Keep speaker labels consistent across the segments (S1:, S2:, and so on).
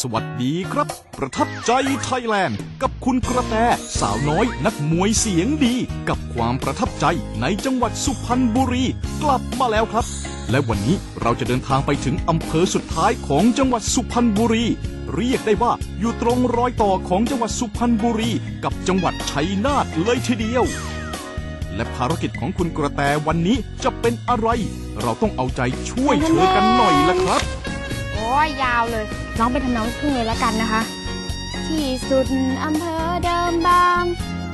S1: สวัสดีครับ ประทับใจไทยแลนด์ กับคุณกระแตสาวน้อยนักมวยเสียงดี กับความประทับใจในจังหวัดสุพรรณบุรี กลับมาแล้วครับ และวันนี้เราจะเดินทางไปถึงอำเภอสุดท้ายของจังหวัดสุพรรณบุรี เรียกได้ว่าอยู่ตรงรอยต่อของจังหวัดสุพรรณบุรี กับจังหวัดชัยนาทเลยทีเดียวและภารกิจของคุณกระแตวันนี้จะเป็นอะไร เราต้องเอาใจช่วยเธอกันหน่อยละครับ
S2: ยยาวเลยร้องเป็นทำนองลูกทุ่งเลยแล้วกันนะคะ ที่สุดอำเภอเดิมบาง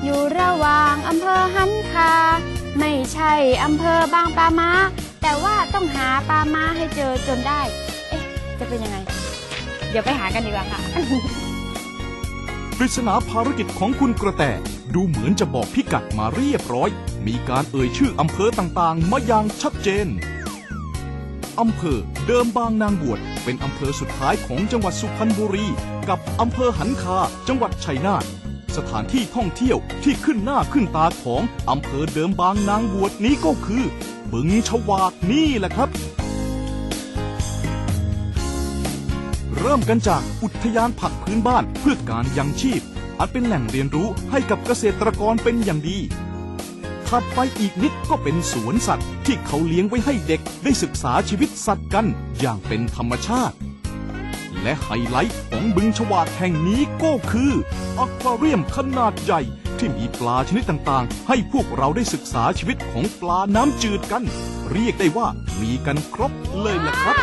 S2: อยู่ระหว่างอำเภอหันคา ไม่ใช่อำเภอบางปามาแต่ว่าต้องหาปามาให้เจอจนได้ เอ๊ะ จะเป็นยังไง เดี๋ยวไปหากันดีกว่าค่ะ
S1: ปริศนาภารกิจของคุณกระแตดูเหมือนจะบอกพิกัดมาเรียบร้อย มีการเอ่ยชื่ออำเภอต่างๆ มาอย่างชัดเจน อำเภอ เดิมบางนางบวชเป็นอำเภอสุดท้ายของจังหวัดสุพรรณบุรี กับอำเภอหันคา จังหวัดชัยนาทสถานที่ท่องเที่ยวที่ขึ้นหน้าขึ้นตาของอำเภอเดิมบางนางบวชนี้ก็คือ บึงฉวากนี่แหละครับ เริ่มกันจากอุทยานผักพื้นบ้านเพื่อการยังชีพ อันเป็นแหล่งเรียนรู้ให้กับเกษตรกรเป็นอย่างดี ถัดไปอีกนิดก็เป็นสวนสัตว์ที่เขาเลี้ยงไว้ให้เด็กได้ศึกษาชีวิตสัตว์กันอย่างเป็นธรรมชาติ และไฮไลท์ของบึงฉวากแห่งนี้ก็คืออควาเรียมขนาดใหญ่ที่มีปลาชนิดต่างๆ ให้พวกเราได้ศึกษาชีวิตของปลาน้ำจืดกัน เรียกได้ว่ามีกันครบเลยล่ะครับ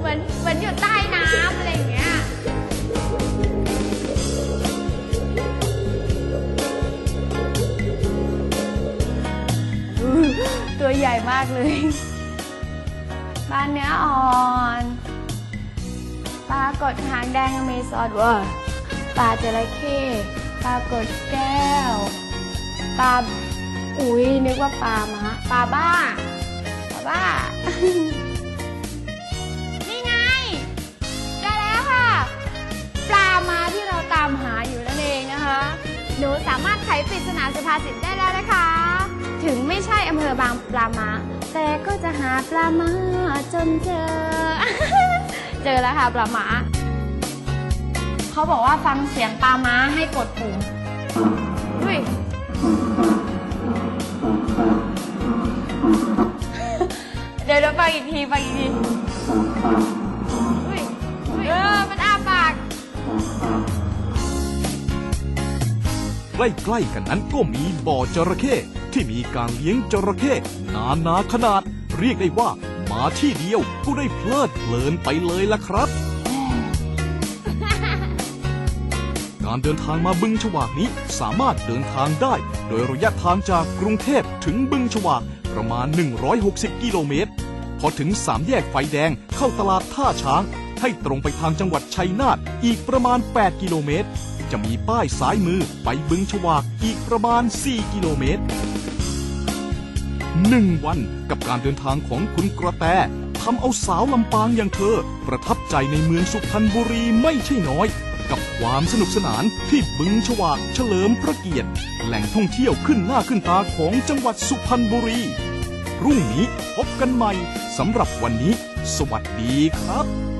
S2: เหมือนเหมือนอยู่ใต้น้ำอะไรอย่างเงี้ย มากเลยปลาเนื้ออ่อนปลากดหางแดงอเมซอนวอร์ปลาจระเข้ปลากดแก้ว ปลา อุ้ยนึกว่าปลามาปลาบ้า ปลาบ้า หนูสามารถไขปริศนาสุภาษิตได้แล้วนะคะ ถึงไม่ใช่อำเภอบางปลามาแต่ก็จะหาปลามาจนเจอ เจอแล้วค่ะปลามาเขาบอกว่าฟังเสียงปลามาให้กดปุ่มอุ้ยเดี๋ยวเราฟังอีกทีฟังอีกที
S1: ใกล้ๆกันนั้นก็มีบ่อจระเข้ที่มีการเลี้ยงจระเข้นานาขนาด เรียกได้ว่ามาที่เดียวก็ได้เพลิดเพลินไปเลยล่ะครับ การเดินทางมาบึงฉวากนี้สามารถเดินทางได้ โดยระยะทางจากกรุงเทพถึงบึงฉวากประมาณ 160 กิโลเมตร พอถึงสามแยกไฟแดงเข้าตลาดท่าช้าง ให้ตรงไปทางจังหวัดชัยนาทอีกประมาณ 8 กิโลเมตร จะมีป้ายซ้ายมือไปบึงฉวากอีกประมาณ 4 กิโลเมตรหนึ่งวันกับการเดินทางของคุณกระแตทำเอาสาวลำปางอย่างเธอ ประทับใจในเมืองสุพรรณบุรีไม่ใช่น้อย กับความสนุกสนานที่บึงฉวากเฉลิมพระเกียรติ แหล่งท่องเที่ยวขึ้นหน้าขึ้นตาของจังหวัดสุพรรณบุรีพรุ่งนี้พบกันใหม่สำหรับวันนี้ สวัสดีครับ